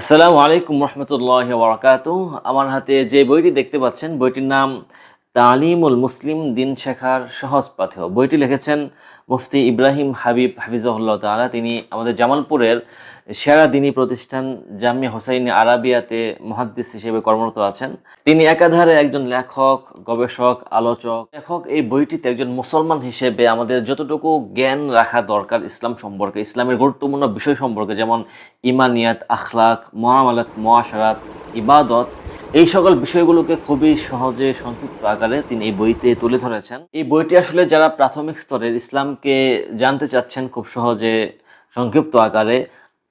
আসসালামু আলাইকুম রহমতুল্লাহ বরাকাত আমার হাতে যে বইটি দেখতে পাচ্ছেন বইটির নাম তালিমুল মুসলিম দিন শেখার সহজ পাথেয়। বইটি লিখেছেন মুফতি ইব্রাহিম হাবিব হাফিজহুল্লাহ তাআলা। তিনি আমাদের জামালপুরের সেরা দিনী প্রতিষ্ঠান জামিয়া হোসাইন আরাবিয়াতে মহাদ্দিস হিসেবে কর্মরত আছেন। তিনি একাধারে একজন লেখক, গবেষক, আলোচক। লেখক এই বইটিতে একজন মুসলমান হিসেবে আমাদের যতটুকু জ্ঞান রাখা দরকার ইসলাম সম্পর্কে, ইসলামের গুরুত্বপূর্ণ বিষয় সম্পর্কে, যেমন ইমানিয়াত, আখলাক, মহামালাত মহাসারাত ইবাদত এই সকল বিষয়গুলোকে খুবই সহজে সংক্ষিপ্ত আকারে তিনি এই বইতে তুলে ধরেছেন। এই বইটি আসলে যারা প্রাথমিক স্তরের ইসলামকে জানতে চাচ্ছেন খুব সহজে সংক্ষিপ্ত আকারে,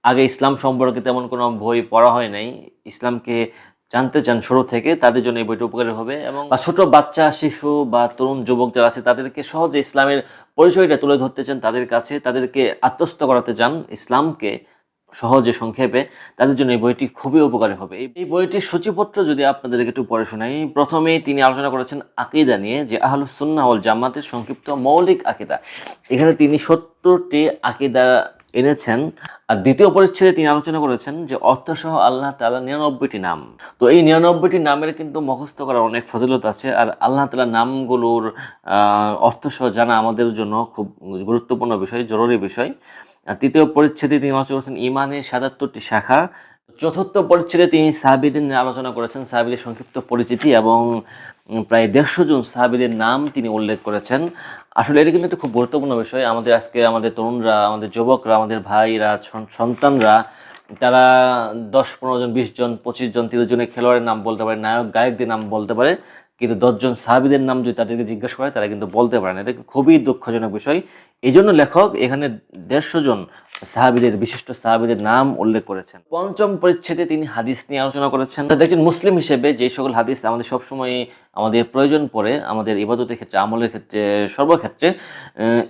আগে ইসলাম সম্পর্কে তেমন কোনো বই পড়া হয় নাই, ইসলামকে জানতে চান শুরু থেকে, তাদের জন্য এই বইটি উপকারী হবে এবং ছোট বাচ্চা, শিশু বা তরুণ যুবক যারা আছে, তাদেরকে সহজে ইসলামের পরিচয়টা তুলে ধরতে চান, তাদের কাছে তাদেরকে আত্মস্থ করাতে চান, ইসলামকে সহজে সংক্ষেপে, তাদের জন্য এই বইটি খুবই উপকারী হবে। এই- বইটির সূচিপত্র যদি আপনাদেরকে একটু পড়ে শোনাই, প্রথমেই তিনি আলোচনা করেছেন আকিদা নিয়ে, যে আহলুস সুন্নাহ ওয়াল জামাতের সংক্ষিপ্ত মৌলিক আকিদা। এখানে তিনি সত্তরটি আকিদা এনেছেন। আর দ্বিতীয় পরিচ্ছেদে তিনি আলোচনা করেছেন যে অর্থসহ আল্লাহ তালা নিরানব্বইটি নাম। তো এই নিরানব্বইটি নামের কিন্তু মুখস্থ করার অনেক ফজিলত আছে। আর আল্লাহ তালা নামগুলোর অর্থসহ জানা আমাদের জন্য খুব গুরুত্বপূর্ণ বিষয়, জরুরি বিষয়। তৃতীয় পরিচ্ছেদে তিনি আলোচনা করেছেন ইমানের সাতাত্তরটি শাখা। চতুর্থ পরিচ্ছেদে তিনি সাহাবিদের আলোচনা করেছেন, সাহাবিদের সংক্ষিপ্ত পরিচিতি এবং প্রায় দেড়শো জন সাহাবিদের নাম তিনি উল্লেখ করেছেন। আসলে এটা কিন্তু একটা খুব গুরুত্বপূর্ণ বিষয়। আমাদের আজকে আমাদের তরুণরা, আমাদের যুবকরা, আমাদের ভাইরা, সন- সন্তানরা, তারা দশ, পনেরো জন, বিশ জন, পঁচিশ জন, তিরিশ জনের খেলোয়াড়ের নাম বলতে পারে, নায়ক, গায়কদের নাম বলতে পারে। কিন্তু দশজন সাহাবিদের নাম যদি তাদেরকে জিজ্ঞাসা করে, তারা কিন্তু বলতে পারে না। এটা খুবই দুঃখজনক বিষয়। এই জন্য লেখক এখানে দেড়শো জন সাহাবিদের, বিশিষ্ট সাহাবিদের নাম উল্লেখ করেছেন। পঞ্চম পরিচ্ছেদে তিনি হাদিস নিয়ে আলোচনা করেছেন। তাদের একজন মুসলিম হিসেবে যে সকল হাদিস আমাদের সবসময় আমাদের প্রয়োজন পড়ে, আমাদের ইবাদতের ক্ষেত্রে, আমলের ক্ষেত্রে, সর্বক্ষেত্রে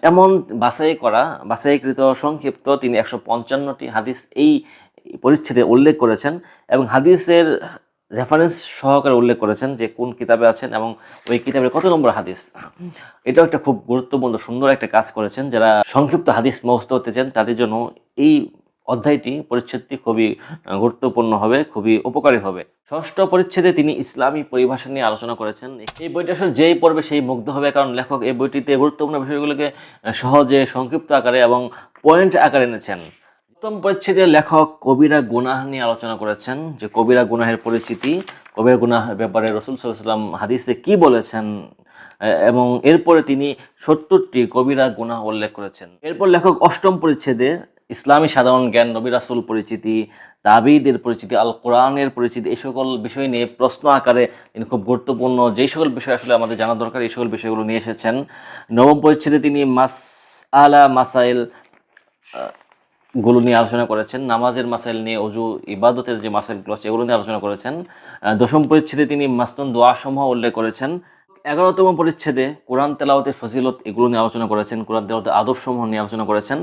এমন বাছাই করা, বাছাইকৃত, সংক্ষিপ্ত তিনি একশো পঞ্চান্নটি হাদিস এই পরিচ্ছেদে উল্লেখ করেছেন এবং হাদিসের রেফারেন্স সহকারে উল্লেখ করেছেন যে কোন কিতাবে আছেন এবং ওই কিতাবের কত নম্বর হাদিস। এটাও একটা খুব গুরুত্বপূর্ণ, সুন্দর একটা কাজ করেছেন যারা সংক্ষিপ্ত হাদিস মুখস্থ হতে চান, তাদের জন্য এই অধ্যায়টি পরিচ্ছেদটি খুবই গুরুত্বপূর্ণ হবে, খুবই উপকারী হবে। ষষ্ঠ পরিচ্ছেদে তিনি ইসলামী পরিভাষা নিয়ে আলোচনা করেছেন। এই বইটা আসলে যেই পড়বে সেই মুগ্ধ হবে, কারণ লেখক এই বইটিতে গুরুত্বপূর্ণ বিষয়গুলোকে সহজে সংক্ষিপ্ত আকারে এবং পয়েন্ট আকারে এনেছেন। প্রথম পরিচ্ছেদের লেখক কবিরা গুনাহ নিয়ে আলোচনা করেছেন যে কবিরা গুনাহের পরিচিতি, কবিরা গুনাহের ব্যাপারে রসুল সাল্লাম হাদিসে কি বলেছেন এবং এরপরে তিনি সত্তরটি কবিরা গুনাহ উল্লেখ করেছেন। এরপর লেখক অষ্টম পরিচ্ছেদে ইসলামী সাধারণ জ্ঞান, নবী রাসুল পরিচিতি, তাবিদের পরিচিতি আল কোরআনের পরিচিতি, এই সকল বিষয় নিয়ে প্রশ্ন আকারে তিনি খুব গুরুত্বপূর্ণ। যেই সকল বিষয় আসলে আমাদের জানা দরকার, এই সকল বিষয়গুলো নিয়ে এসেছেন। নবম পরিচ্ছেদে তিনি মাস আলা মাসাইল গুলো নিয়ে আলোচনা করেছেন নামাজের মাসাইল নিয়ে অজু ইবাদতের যে মাসাইলগুলো আছে এগুলো নিয়ে আলোচনা করেছেন। দশম পরিচ্ছেদে তিনি মাসনুন দোয়া সমূহ উল্লেখ করেছেন। এগারোতম পরিচ্ছেদে কোরআন তেলাওয়াতের ফজিলত এগুলো নিয়ে আলোচনা করেছেন কোরআন তেলাওয়াতের আদব সমূহ নিয়ে আলোচনা করেছেন।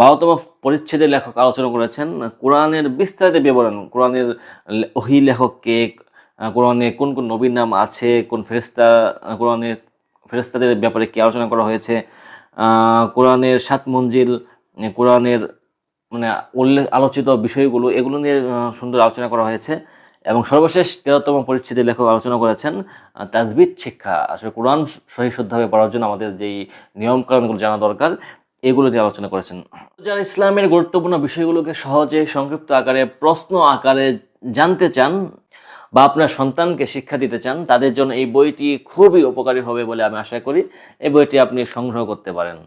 বারোতম পরিচ্ছেদে লেখক আলোচনা করেছেন কোরআনের বিস্তারিত বিবরণ কোরআনের ওহি লেখককে আহ, কোরআনে কোন কোন নবীর নাম আছে কোন ফেরেস্তা কোরআনের ফেরেস্তাদের ব্যাপারে কি আলোচনা করা হয়েছে কোরআনের সাত মঞ্জিল কোরআনের মানে উল্লেখ, আলোচিত বিষয়গুলো, এগুলো নিয়ে সুন্দর আলোচনা করা হয়েছে। এবং সর্বশেষ তেরোতম পরিচ্ছেদে লেখক আলোচনা করেছেন তাজবিদ শিক্ষা। আসলে কোরআন সহি পড়ার জন্য আমাদের যেই নিয়মকানুনগুলো জানা দরকার, এগুলো নিয়ে আলোচনা করেছেন। যারা ইসলামের গুরুত্বপূর্ণ বিষয়গুলোকে সহজে সংক্ষিপ্ত আকারে, প্রশ্ন আকারে জানতে চান বা আপনার সন্তানকে শিক্ষা দিতে চান, তাদের জন্য এই বইটি খুবই উপকারী হবে বলে আমি আশা করি। এই বইটি আপনি সংগ্রহ করতে পারেন।